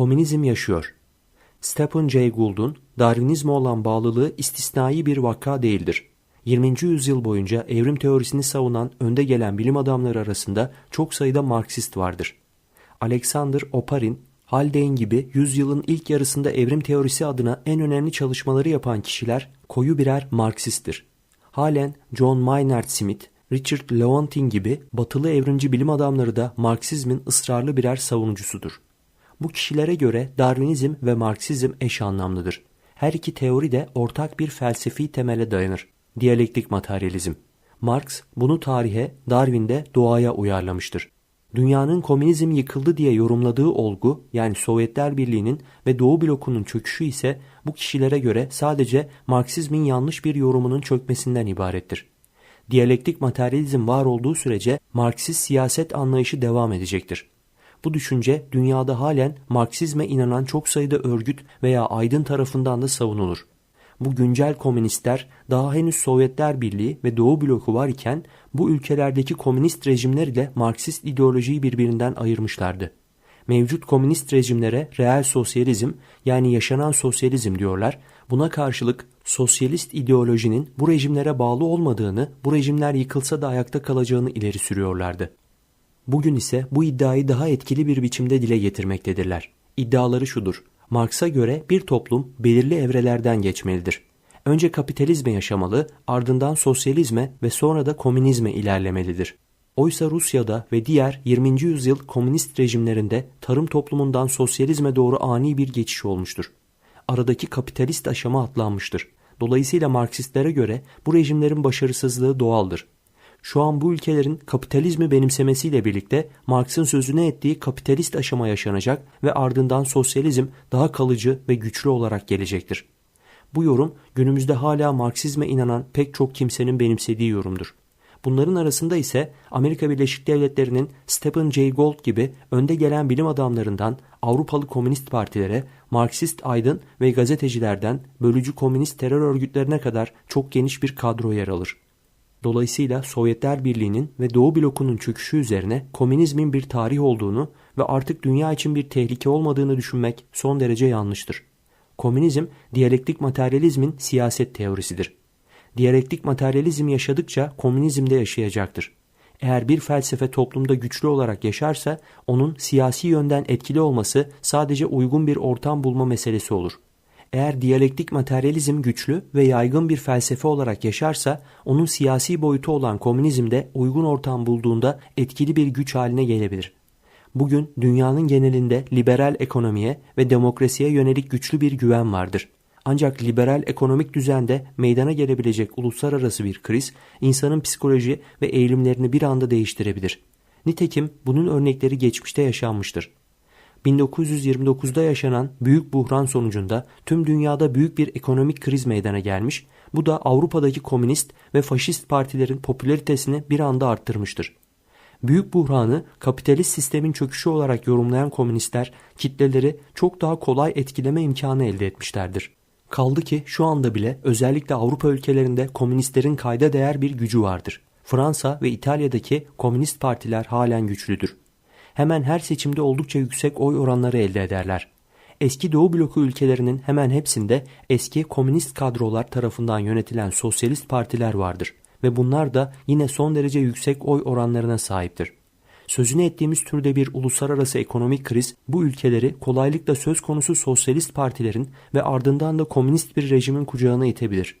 Komünizm yaşıyor. Stephen Jay Gould'un Darwinizme olan bağlılığı istisnai bir vaka değildir. 20. yüzyıl boyunca evrim teorisini savunan önde gelen bilim adamları arasında çok sayıda Marksist vardır. Alexander Oparin, Haldane gibi yüzyılın ilk yarısında evrim teorisi adına en önemli çalışmaları yapan kişiler koyu birer Marksisttir. Halen John Maynard Smith, Richard Lewontin gibi batılı evrimci bilim adamları da Marksizmin ısrarlı birer savunucusudur. Bu kişilere göre Darwinizm ve Marksizm eş anlamlıdır. Her iki teori de ortak bir felsefi temele dayanır. Diyalektik materyalizm. Marx bunu tarihe, Darwin de doğaya uyarlamıştır. Dünyanın komünizm yıkıldı diye yorumladığı olgu yani Sovyetler Birliği'nin ve Doğu blokunun çöküşü ise bu kişilere göre sadece Marksizmin yanlış bir yorumunun çökmesinden ibarettir. Diyalektik materyalizm var olduğu sürece Marksist siyaset anlayışı devam edecektir. Bu düşünce dünyada halen Marksizme inanan çok sayıda örgüt veya aydın tarafından da savunulur. Bu güncel komünistler daha henüz Sovyetler Birliği ve Doğu bloku var iken bu ülkelerdeki komünist rejimler ile Marksist ideolojiyi birbirinden ayırmışlardı. Mevcut komünist rejimlere reel sosyalizm yani yaşanan sosyalizm diyorlar. Buna karşılık sosyalist ideolojinin bu rejimlere bağlı olmadığını, bu rejimler yıkılsa da ayakta kalacağını ileri sürüyorlardı. Bugün ise bu iddiayı daha etkili bir biçimde dile getirmektedirler. İddiaları şudur. Marx'a göre bir toplum belirli evrelerden geçmelidir. Önce kapitalizme yaşamalı, ardından sosyalizme ve sonra da komünizme ilerlemelidir. Oysa Rusya'da ve diğer 20. yüzyıl komünist rejimlerinde tarım toplumundan sosyalizme doğru ani bir geçiş olmuştur. Aradaki kapitalist aşama atlanmıştır. Dolayısıyla Marksistlere göre bu rejimlerin başarısızlığı doğaldır. Şu an bu ülkelerin kapitalizmi benimsemesiyle birlikte Marx'ın sözüne ettiği kapitalist aşama yaşanacak ve ardından sosyalizm daha kalıcı ve güçlü olarak gelecektir. Bu yorum günümüzde hala Marksizme inanan pek çok kimsenin benimsediği yorumdur. Bunların arasında ise Amerika Birleşik Devletleri'nin Stephen Jay Gould gibi önde gelen bilim adamlarından Avrupalı komünist partilere, Marksist aydın ve gazetecilerden bölücü komünist terör örgütlerine kadar çok geniş bir kadro yer alır. Dolayısıyla Sovyetler Birliği'nin ve Doğu blokunun çöküşü üzerine komünizmin bir tarih olduğunu ve artık dünya için bir tehlike olmadığını düşünmek son derece yanlıştır. Komünizm, diyalektik materyalizmin siyaset teorisidir. Diyalektik materyalizm yaşadıkça komünizm de yaşayacaktır. Eğer bir felsefe toplumda güçlü olarak yaşarsa onun siyasi yönden etkili olması sadece uygun bir ortam bulma meselesi olur. Eğer diyalektik materyalizm güçlü ve yaygın bir felsefe olarak yaşarsa onun siyasi boyutu olan komünizm de uygun ortam bulduğunda etkili bir güç haline gelebilir. Bugün dünyanın genelinde liberal ekonomiye ve demokrasiye yönelik güçlü bir güven vardır. Ancak liberal ekonomik düzende meydana gelebilecek uluslararası bir kriz insanın psikoloji ve eğilimlerini bir anda değiştirebilir. Nitekim bunun örnekleri geçmişte yaşanmıştır. 1929'da yaşanan büyük buhran sonucunda tüm dünyada büyük bir ekonomik kriz meydana gelmiş, bu da Avrupa'daki komünist ve faşist partilerin popülaritesini bir anda arttırmıştır. Büyük buhranı kapitalist sistemin çöküşü olarak yorumlayan komünistler kitleleri çok daha kolay etkileme imkanı elde etmişlerdir. Kaldı ki şu anda bile özellikle Avrupa ülkelerinde komünistlerin kayda değer bir gücü vardır. Fransa ve İtalya'daki komünist partiler halen güçlüdür hemen her seçimde oldukça yüksek oy oranları elde ederler. Eski Doğu bloku ülkelerinin hemen hepsinde eski komünist kadrolar tarafından yönetilen sosyalist partiler vardır ve bunlar da yine son derece yüksek oy oranlarına sahiptir. Sözünü ettiğimiz türde bir uluslararası ekonomik kriz bu ülkeleri kolaylıkla söz konusu sosyalist partilerin ve ardından da komünist bir rejimin kucağına itebilir.